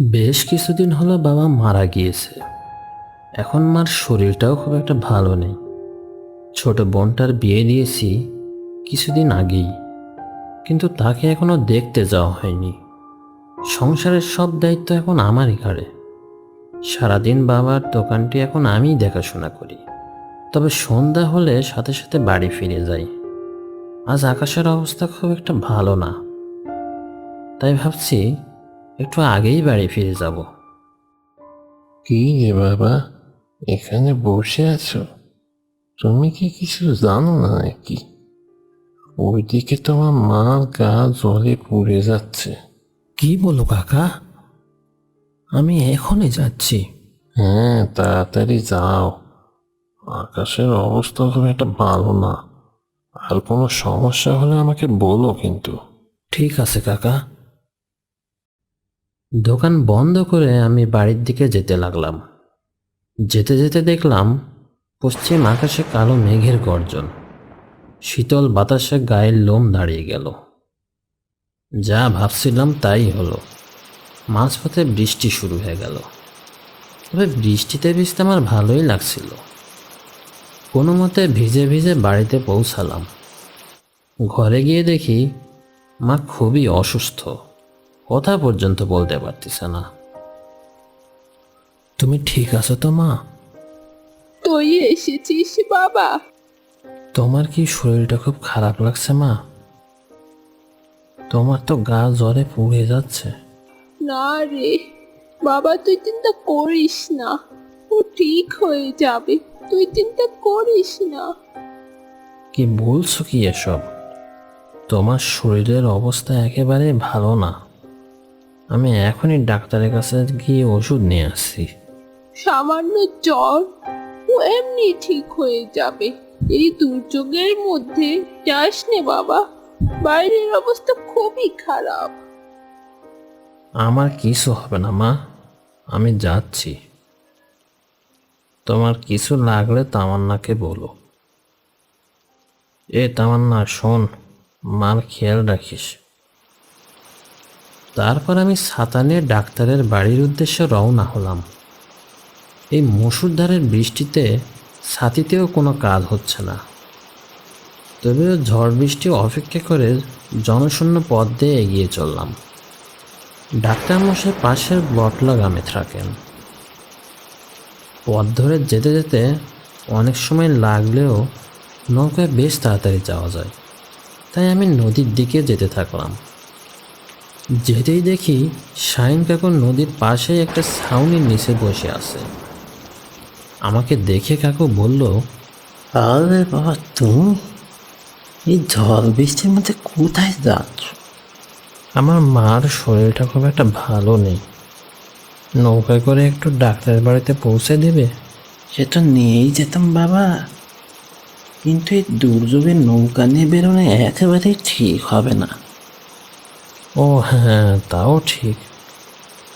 বেশ কিছুদিন হলো বাবা মারা গিয়েছে। এখন মার শরীরটাও খুব একটা ভালো নেই। ছোট বোনটার বিয়ে দিয়েছি কিছুদিন আগেই। কিন্তু তাকে এখনও দেখতে যাওয়া হয়নি। সংসারের সব দায়িত্ব এখন আমারই ঘাড়ে। সারাদিন বাবার দোকানটি এখন আমিই দেখাশোনা করি। তবে সন্ধ্যা হলে সাথে সাথে বাড়ি ফিরে যাই। আজ আকাশের অবস্থা খুব একটা ভালো না। তাই ভাবছি একটু আগেই বাড়ি ফিরে যাব। কি রে বাবা? এখানে বসে আছো? তুমি কি কিছু জানো না নাকি? ওইদিকে তোমার মার গা জলে পুড়ে যাচ্ছে। কি বলো কাকা? আমি এখনই যাচ্ছি। হ্যাঁ তাড়াতাড়ি যাও। আকাশের অবস্থা খুব একটা ভালো না। আর কোনো সমস্যা হলে আমাকে বলো কিন্তু। ঠিক আছে কাকা। দোকান বন্ধ করে আমি বাড়ির দিকে যেতে লাগলাম। যেতে যেতে দেখলাম পশ্চিম আকাশে কালো মেঘের গর্জন। শীতল বাতাসে গায়ের লোম দাঁড়িয়ে গেল। যা ভাবছিলাম তাই হলো। মাঝপথে বৃষ্টি শুরু হয়ে গেল। তবে বৃষ্টিতে ভিজতে আমার ভালোই লাগছিল। কোনো মতে ভিজে ভিজে বাড়িতে পৌঁছালাম। ঘরে গিয়ে দেখি মা খুবই অসুস্থ। কথা পর্যন্ত বলতে পারতেছে না। তুমি ঠিক আছো তো মা? তুই এসেছিস বাবা। তোমার কি শরীরটা খুব খারাপ লাগছে মা? তোমার তো গা জ্বরে পুড়ে যাচ্ছে। না রে বাবা তুই চিন্তা করিস না। ও ঠিক হয়ে যাবে তুই চিন্তা করিস না। কি বলছো কি এসব? তোমার শরীরের অবস্থা একেবারে ভালো না। আমি এখনই ডাক্তারের কাছে গিয়ে ওষুধ নিয়ে আসছি। সামান্য জ্বর ও এমনি ঠিক হয়ে যাবে। এই দুর্যোগের মধ্যে যাস নে বাবা। বাইরের অবস্থা খুবই খারাপ। আমার কিছু হবে না মা। আমি যাচ্ছি। তোমার কিছু লাগলে তামান্নাকে বলো। এ তামান্না শোন মার খেয়াল রাখিস। তারপর আমি ছাতা নিয়ে ডাক্তারের বাড়ির উদ্দেশ্যে রওনা হলাম। এই মুসুরধারের বৃষ্টিতে ছাতিতেও কোনো কাজ হচ্ছে না। তবেও ঝড় বৃষ্টি অপেক্ষা করে জনশূন্য পথ দিয়ে এগিয়ে চললাম। ডাক্তার মশাই পাশের বটলা গ্রামে থাকেন। পথ ধরে যেতে যেতে অনেক সময় লাগলেও নৌকায় বেশ তাড়াতাড়ি যাওয়া যায়। তাই আমি নদীর দিকে যেতে থাকলাম। যেতেই দেখি শাইন কাকুর নদীর পাশেই একটা ছাউনির নিচে বসে আছে। আমাকে দেখে কাকু বলল, আরে বাবা, তুমি? এই ঝড় বৃষ্টির মধ্যে কোথায় যাচ্ছ? আমার মার শরীরটা খুব একটা ভালো নেই। নৌকায় করে একটু ডাক্তারের বাড়িতে পৌঁছে দেবে? সে তো নিয়েই যেতাম বাবা। কিন্তু এই দুর্যোগে নৌকা নিয়ে বেরোনো একেবারেই ঠিক হবে না। ও হ্যাঁ তাও ঠিক।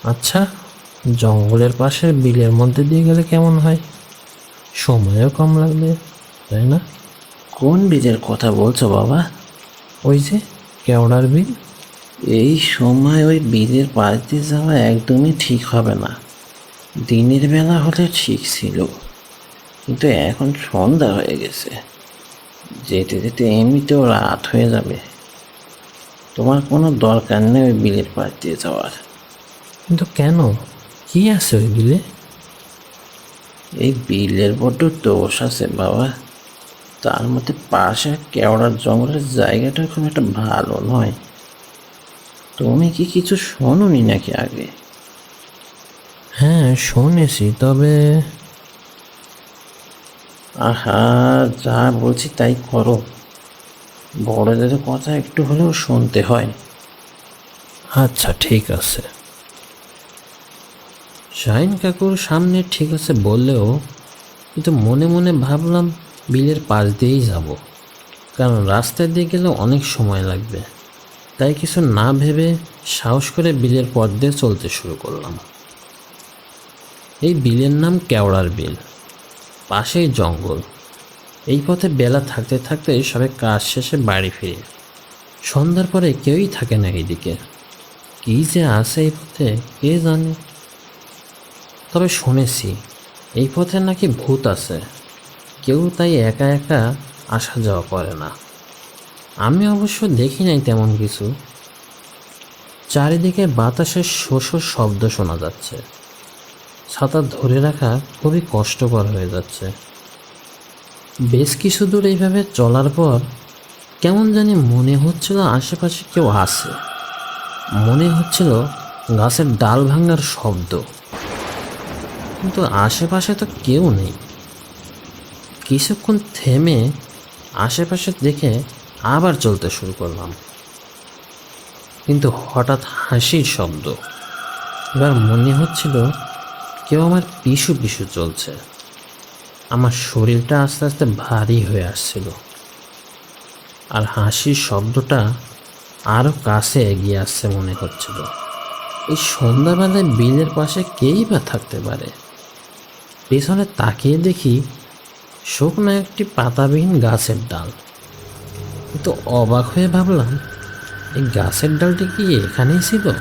আচ্ছা জঙ্গলের পাশের বিলের মধ্যে দিয়ে গেলে কেমন হয়? সময়ও কম লাগবে তাই না? কোন বীজের কথা বলছো বাবা? ওই যে কেওড়ার বিল। এই সময় ওই বীজের পাশ দিয়ে যাওয়া একদমই ঠিক হবে না। দিনের বেলা হলে ঠিক ছিল। কিন্তু এখন সন্ধ্যা হয়ে গেছে। যেতে যেতে এমনিতেও রাত হয়ে যাবে। তোমার কোনো দরকার নেই ওই বিলের পাশ দিয়ে যাওয়ার। কিন্তু কেন? কি আছে ওই বিলে? এই বিলের বড্ড দোষ আছে বাবা। তার মধ্যে পাশে কেওড়ার জঙ্গলের জায়গাটা খুব একটা ভালো নয়। তুমি কি কিছু শোনোনি নাকি আগে? হ্যাঁ শুনেছি তবে আহা যা বলছি তাই করো। বড়দের কথা একটু হলেও শুনতে হয়। আচ্ছা ঠিক আছে। শাহিন কাকুর সামনে ঠিক আছে বললেও কিন্তু মনে মনে ভাবলাম বিলের পাশ দিয়েই যাব। কারণ রাস্তায় দিয়ে গেলে অনেক সময় লাগবে। তাই কিছু না ভেবে সাহস করে বিলের পথ দিয়ে চলতে শুরু করলাম। এই বিলের নাম কেওড়ার বিল। পাশেই জঙ্গল। এই পথে বেলা থাকতে থাকতে সবাই কাজ শেষে বাড়ি ফিরে। সন্ধ্যার পরে কেউই থাকে না এইদিকে কী যে আছে এই পথে, কে জানে? তবে শুনেছি, এই পথে নাকি ভূত আছে। কেউ তাই একা একা আসা যাওয়া করে না। আমি অবশ্য দেখি নাই তেমন কিছু। চারিদিকে বাতাসের শোষ শব্দ শোনা যাচ্ছে। ছাতা ধরে রাখা খুবই কষ্টকর হয়ে যাচ্ছে। বেশ কিছু দূর এইভাবে চলার পর কেমন জানি মনে হচ্ছিল আশেপাশে কেউ আছে। মনে হচ্ছিল গাছের ডাল ভাঙার শব্দ। কিন্তু আশেপাশে তো কেউ নেই। কিছুক্ষণ থেমে আশেপাশে দেখে আবার চলতে শুরু করলাম। কিন্তু হঠাৎ হাসির শব্দ। এবার মনে হচ্ছিল কেউ আমার পিছু পিছু চলছে। আমার শরীরটা আস্তে আস্তে ভারী হয়ে আসছিল। আর হাসির শব্দটা আরও কাছে এগিয়ে আসছে মনে হচ্ছিল এই সন্ধ্যাবেলায় বিলের পাশে কেই বা থাকতে পারে? পেছনে তাকিয়ে দেখি শুকনো একটি পাতাবিহীন গাছের ডাল। কিন্তু অবাক হয়ে ভাবলাম, এই গাছের ডালটি কি এখানেই ছিল?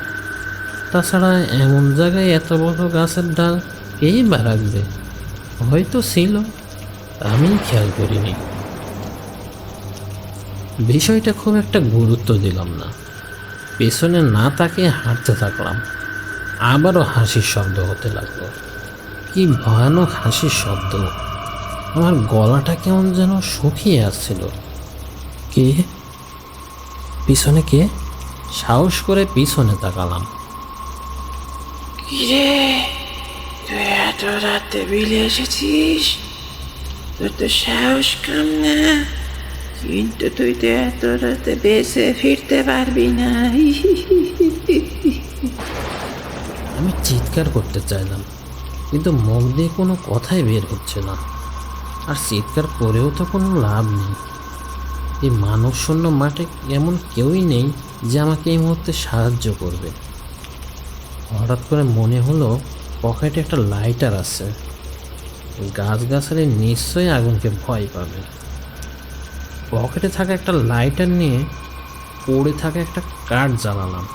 তাছাড়া এমন জায়গায় এত বড় গাছের ডাল কেই বা রাখবে? হয়তো ছিল, আমি খেয়াল করিনি। বিষয়টা খুব একটা গুরুত্ব দিলাম না। পেছনে না তাকে হাঁটতে থাকলাম। আবারও হাসির শব্দ হতে লাগল। কি ভয়ানক হাসির শব্দ। আমার গলাটা কেমন যেন শুকিয়ে আসছিল। কে? পিছনে কে? সাহস করে পিছনে তাকালাম। এত রাতে বিলে এসেছিস তোর তো সাহস কম না কিন্তু তুই তো এত রাতে বেঁচে ফিরতে পারবি না আমি চিৎকার করতে চাইলাম, কিন্তু মুখ দিয়ে কোনো কথাই বের হচ্ছে না। আর চিৎকার করেও তো কোনো লাভ নেই। এই মানব শূন্য মাঠে এমন কেউই নেই যে আমাকে এই মুহূর্তে সাহায্য করবে। হঠাৎ করে মনে হলো পকেটে একটা লাইটার আছে। গাছ গাছালি নিশ্চয়ই আগুনকে ভয় পাবে। পকেটে থাকা একটা লাইটার নিয়ে পড়ে থাকা একটা কাঠ জ্বালালাম।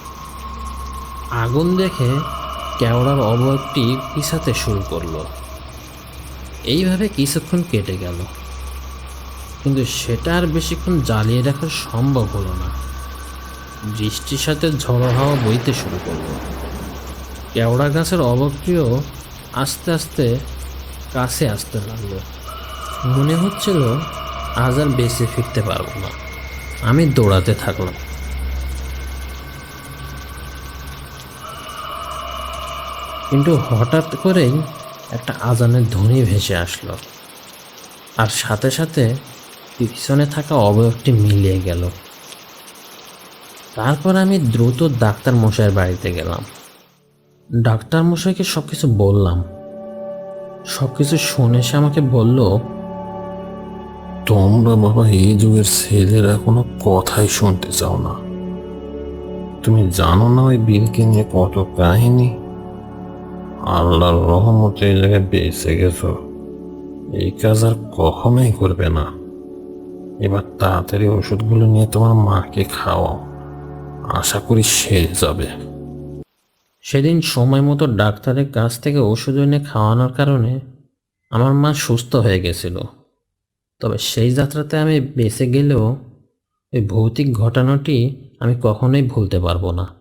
আগুন দেখে কেওড়ার অবয়বটি পিছাতে শুরু করল। এইভাবে কিছুক্ষণ কেটে গেল। কিন্তু সেটা আর বেশিক্ষণ জ্বালিয়ে রাখা সম্ভব হলো না। বৃষ্টির সাথে ঝড়ো হাওয়া বইতে শুরু করল। কেওড়া গাছের অবক্তিও আস্তে আস্তে কাছে আসতে লাগল। মনে হচ্ছিল আজ আর বেঁচে ফিরতে পারব না। আমি দৌড়াতে থাকলাম। কিন্তু হঠাৎ করেই একটা আজানের ধ্বনি ভেসে আসলো। আর সাথে সাথে পিছনে থাকা অবয়বটি মিলিয়ে গেল। তারপর আমি দ্রুত ডাক্তার মশাইয়ের বাড়িতে গেলাম। ডাক্তার মশাইকে সব কিছু বললাম। সব কিছু শুনে সে আমাকে বলল, তোমরা বাবা এই যুগের ছেলেরা কোনো কথাই শুনতে চাও না। তুমি জানো না ওই বিলকে নিয়ে কত কাহিনী? আল্লাহর রহমতে এই জায়গায় বেঁচে গেছো। এই কাজ আর কখনোই করবে না। এবার তাড়াতাড়ি ওষুধগুলো নিয়ে তোমার মাকে খাওয়াও। আশা করি সেরে যাবে। সেদিন সময় মতো ডাক্তারের কাছ থেকে ওষুধ এনে খাওয়ানোর কারণে আমার মা সুস্থ হয়ে গেছিল। তবে সেই যাত্রাতে আমি বেঁচে গেলেও ওই ভৌতিক ঘটনাটি আমি কখনোই ভুলতে পারব না।